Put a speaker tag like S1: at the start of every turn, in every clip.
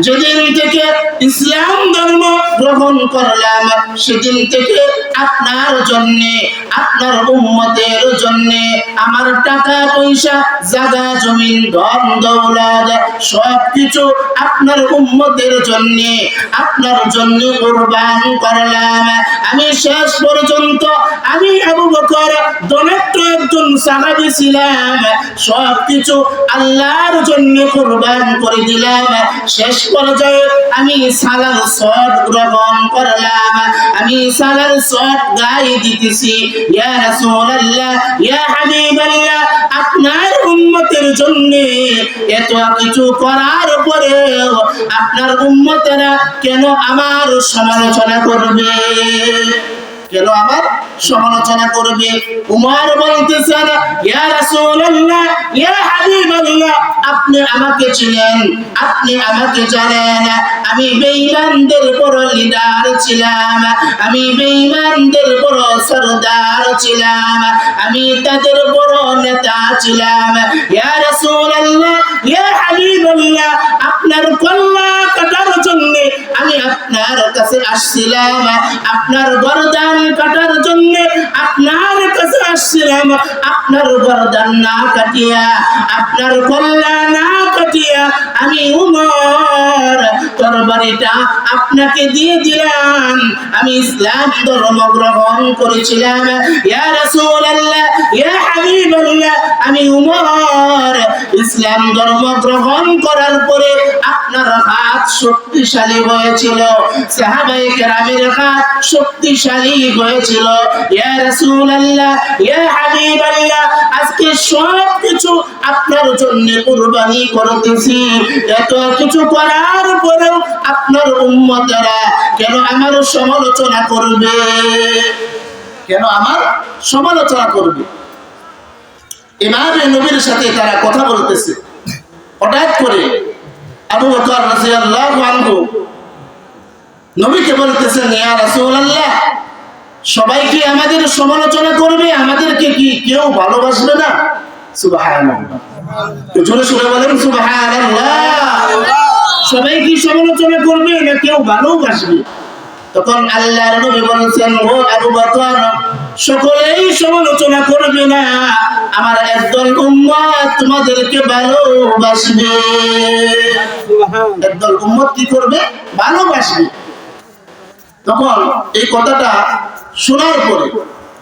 S1: যেদিন থেকে ইসলাম ধর্ম গ্রহণ করলাম, সেদিন থেকে আপনার জন্য, আপনার উম্মতের জন্য আমার টাকা পয়সা জায়গা, জমিন, ধন, দৌলত সব কিছু আপনার উম্মতের জন্য, আপনার জন্য কোরবান করলাম। আমি শেষ পর্যন্ত আমি আবু বকর দনেত্র একজন সাহাবী ছিলাম সব কিছু আল্লাহর জন্য কোরবান করে দিলাম। শেষ আমি সালার সদ গ্রহণ করলাম। আমি সালার সদ গায়ে দিতেছি। আপনার উম্মতের জন্য এত কিছু করার আপনার কেন আমার সমালোচনা করবে? কেন আবার সমালোচনা করবে? উমর বলতেছেন ইয়া রাসূলুল্লাহ, ইয়া হাবিবাল্লাহ, আপনি আমাকে চিনেন, আপনি আমাকে জানেন আমি বেঈমানদের বড় লিডার ছিলাম, আমি বেঈমানদের বড় সরদার ছিলাম, আমি তাদের বড় নেতা ছিলাম। ইয়া রাসূলুল্লাহ, ইয়া হাবিবাল্লাহ, আপনার কল্লা কাটার জন্য কাছে আসছিলাম, আপনার গরদান কাটার জন্য আপনার কাছে আসছিলাম। আপনার গরদান না কাটিয়া, আপনার কল্লা না কাটিয়া আমি উমর তরবারিটা আপনাকে দিয়ে দিলাম। আমি ইসলাম ধর্ম গ্রহণ করেছিলাম। ইয়া রাসূলুল্লাহ, ইয়া হাবিবাল্লাহ, আমি উমর ইসলাম ধর্ম গ্রহণ করার পরে আপনার হাত শক্তিশালী হয়েছিল। সাহাবাই কেরামের হাত শক্তিশালী হয়েছিল। ইয়া রাসূলুল্লাহ, ইয়া হাবিবাল্লাহ, আজকে সব কিছু আপনার জন্য কুরবানি করতেছি। এত কিছু করার পরেও আপনার উম্মতেরা কেন আমার সমালোচনা করবে? কেন আমার সমালোচনা করবে? ইমামে নবীর সাথে তারা কথা বলতেছে। হঠাৎ করে আবু বকর রাদিয়াল্লাহু আনহু নবীকে বলতেছেন, ইয়া রাসূলুল্লাহ সবাই কি আমাদের সমালোচনা করবে, আমাদেরকে কি কেউ ভালোবাসবে না? সুবহানাল্লাহ। জোরে সুরে বলেন, সুবহানাল্লাহ, সবাই কি সমালোচনা করবে না কেউ ভালোবাসবে? তখন আল্লাহর নবী বলেছেন ও আবু বকর সকলেই সমালোচনা করবে না। আমার একদল উম্মত তোমাদেরকে ভালোবাসবে। একদল উম্মত কি করবে? ভালোবাসবে। তখন এই কথাটা শোনার পরে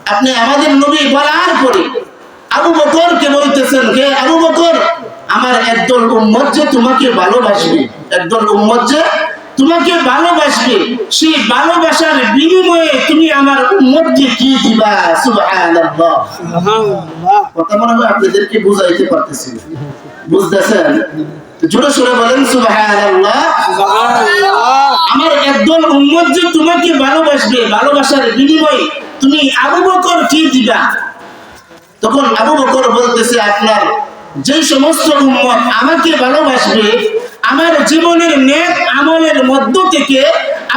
S1: আপনি আমাদের নবী বলার পরে আবু বকরকে বলতেছেন কে আবু বকর আমার একদল উম্মত যে তোমাকে ভালোবাসবে একদল উম্মত যে তোমাকে ভালোবাসবে সেই ভালোবাসার বিনিময়ে তুমি আমার উম্মতকে কি দিবা? সুবহানাল্লাহ। কথা মনে হয় আপনাদেরকে বুঝাইতে পারতেছি বুঝতেছেন? জোরে সোরে বলেন সুবহানাল্লাহ। আমার একদল উম্মত যে তোমাকে ভালোবাসবে ভালোবাসার বিনিময়ে তুমি আবু বকর কি দিবা? তখন আবু বকর বলতেছে আপনার যে সমস্ত উম্মত আমাকে ভালোবাসবে আমার জীবনের নেক আমলের মধ্য থেকে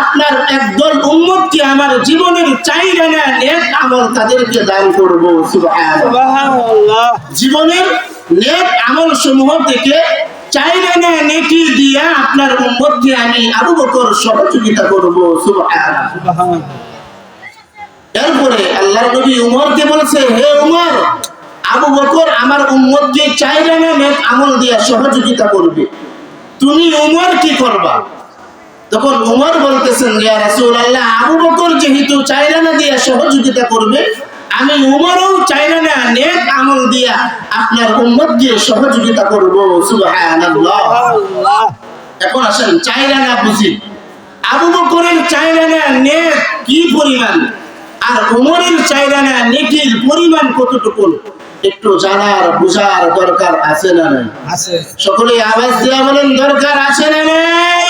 S1: আপনার একদল উম্মতকে আমার জীবনের চাহিদা না নেক আমল তাদেরকে দান করব জীবনের নেক আমল সমূহ থেকে চাইলে না নেকি দিয়া আপনার উম্মতকে আমি আবু বকর সহযোগিতা করব সুবহানাল্লাহ। এরপরে আল্লাহ নবী উমরকে বলছে হে উমর আবু বকর আমার উম্মতকে চাইলে না নেক আমল দিয়া সহযোগিতা করবে। তুমি উমর কি করবা? তখন উমর বলতেছেন ইয়া রাসূলুল্লাহ আবু বকর যেহেতু চাইলে না দিয়া সহযোগিতা করবে আমি উমরও চাইলে না নেক আমল দিয়া আপনার উম্মত দিয়ে সহযোগিতা করব। সুবহানাল্লাহ। এখন আসেন চাইলে না বুঝি। আবু বকরের চাইলে না নেক কি পরিমাণ? আর উমরের চাইলে না নেকির পরিমাণ কতটুকু? একটু জানার বুঝার দরকার আছে না নাই?
S2: আছে।
S1: সকলে আওয়াজ দেওয়া বলেন দরকার আছে না নাই?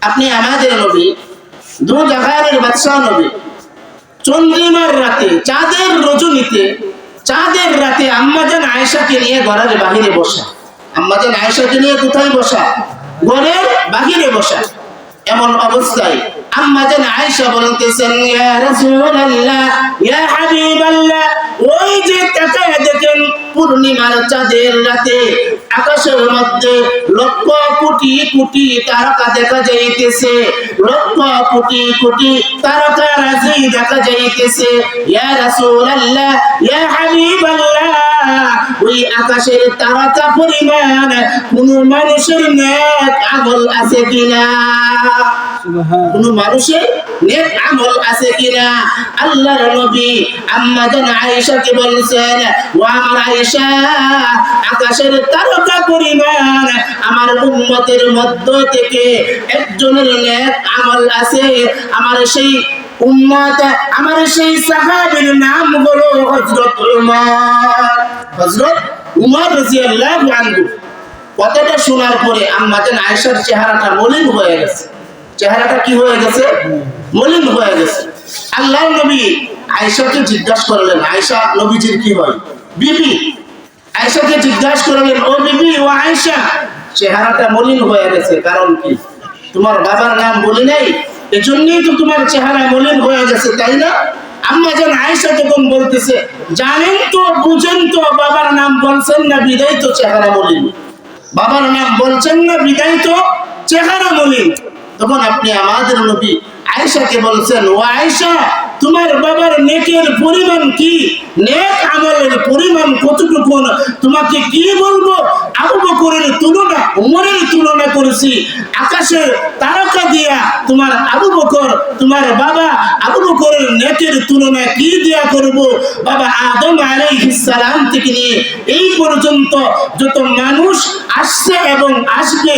S1: আপনি আমাদের নবী দু জাহারের বাদশাহ নবী চন্দ্রিমার রাতে চাঁদের রজনীতে চাঁদের রাতে আম্মাজান আয়েশাকে নিয়ে ঘরের বাহিরে বসা। আম্মাজান আয়েশাকে নিয়ে কোথায় বসা? ঘরের বাহিরে বসা। এমন অবস্থায় আম্মা জান আয়েশা বলতেছেন ইয়া রাসূলুল্লাহ ইয়া ওই যে তাকায় দেখেন পূর্ণিমার চাঁদের রাতে, আকাশের মধ্যে লক্ষ কোটি কোটি তারকা দেখা যাইতেছে, লক্ষ কোটি কোটি তারকা রাজি দেখা যাইতেছে। ইয়া রাসূলুল্লাহ, ইয়া হাবিবাল্লাহ, ওই আকাশের তারকা পরিমাণ কোন মানুষের নেক আমল আছে কিনা? কোন মানুষের নেক আমল আছে কিনা? আল্লাহর নবী আম্মা জান ও আমার আয়েশা, আকাশের তারকা পরিমাণ আমার উম্মতের মধ্য থেকে একজনের নেক আমল আছে। আমার সেই উম্মত, আমার সেই সাহাবীর নাম হলো হযরত উমর। হযরত উমর রাদিয়াল্লাহু আনহু। কথাটা শোনার পরে আম্মা জান আয়েশার চেহারাটা মলিন হয়ে গেছে। চেহারাটা কি হয়ে গেছে? মলিন হয়ে গেছে। আল্লাহ নবী আয়েশাকে জিজ্ঞাসা করলেন, আয়েশা, নবীজির কি হয়? বিবি, আয়েশাকে জিজ্ঞাসা করলেন, ও বিবি, ও আয়েশা। চেহারাটা মলিন হয়ে গেছে। কারণ কি? তোমার বাবার নাম বলি নাই? এজন্যই তো তোমার চেহারা মলিন হয়ে গেছে, তাই না? আম্মা যেন আয়েশা তখন বলতেছে, জানেন তো, বুঝেন তো, বাবার নাম বলছেন না, বিদায় তো চেহারা মলিন। বাবার নাম বলছেন না, বিদায় তো চেহারা মলিন। তখন আপনি আমাদের নবী আয়েশাকে বলছেন, ও আয়েশা, তোমার বাবার নেকের পরিমাণ কি? নেক আমলের পরিমাণ কতটুকু তোমাকে কি বলব? আবু বকরের তুলনা, উমরের তুলনা করেছি। আকাশের তারকা দিয়া তোমার আবু বকর, তোমার বাবা আবু বকরের নেকের তুলনা কি দিয়া করব? বাবা আদম সালাম থেকে নিয়ে এই পর্যন্ত যত মানুষ আসছে এবং আসবে